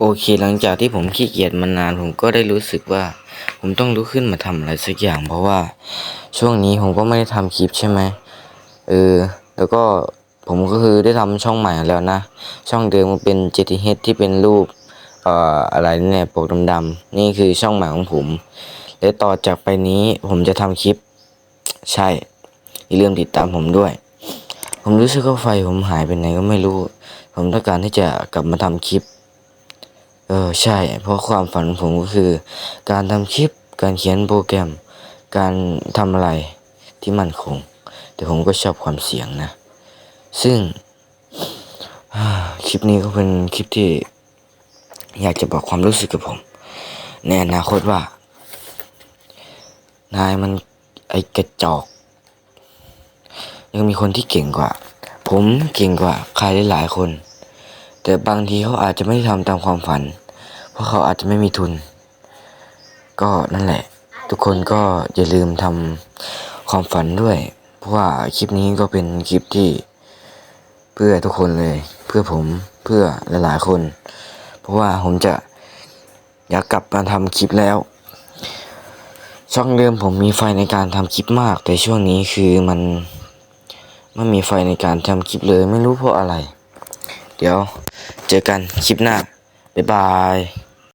โอเคหลังจากที่ผมขี้เกียจมานานผมก็ได้รู้สึกว่า ผมต้องลุกขึ้นมาทำอะไรสักอย่าง เพราะว่าช่วงนี้ผมก็ไม่ได้ทำคลิปใช่ไหมเออแล้วก็ผมก็คือได้ทำช่องใหม่แล้วนะ ช่องเดิมมันเป็น JTH ที่เป็นรูปเอ่ออะไรเนี่ยปกดำๆนี่คือช่องใหม่ของผมและต่อจากไปนี้ผมจะทำคลิป ใช่อย่าลืมติดตามผมด้วย ผมรู้สึกว่าไฟผมหายไปไหนก็ไม่รู้ ผมต้องการที่จะกลับมาทำคลิป เออใช่ เพราะความฝันของผมก็คือ การทำคลิปการเขียนโปรแกรม การทำอะไรที่มั่นคง แต่ผมก็ชอบความเสี่ยงนะ ซึ่งคลิปนี้ก็เป็นคลิปที่ อยากจะบอกความรู้สึกกับผม ในอนาคตว่า นายมันไอกระจอก ยังมีคนที่เก่งกว่า ผมเก่งกว่าใครหลายๆคน แต่บางทีเขาอาจจะไม่ได้ทำตามความฝัน เพราะเขาอาจจะไม่มีทุน ก็นั่นแหละ ทุกคนก็อย่าลืมทำความฝันด้วย เพราะว่าคลิปนี้ก็เป็นคลิปที่ เพื่อทุกคนเลย เพื่อผมเพื่อหลายๆคน เพราะว่าผมจะอยากกลับมาทำคลิปแล้ว ช่องเดิมผมมีไฟในการทำคลิปมาก แต่ช่วงนี้คือมันไม่มีไฟในการทำคลิปเลยไม่รู้เพราะอะไร เดี๋ยวเจอกันคลิปหน้า บ๊ายบาย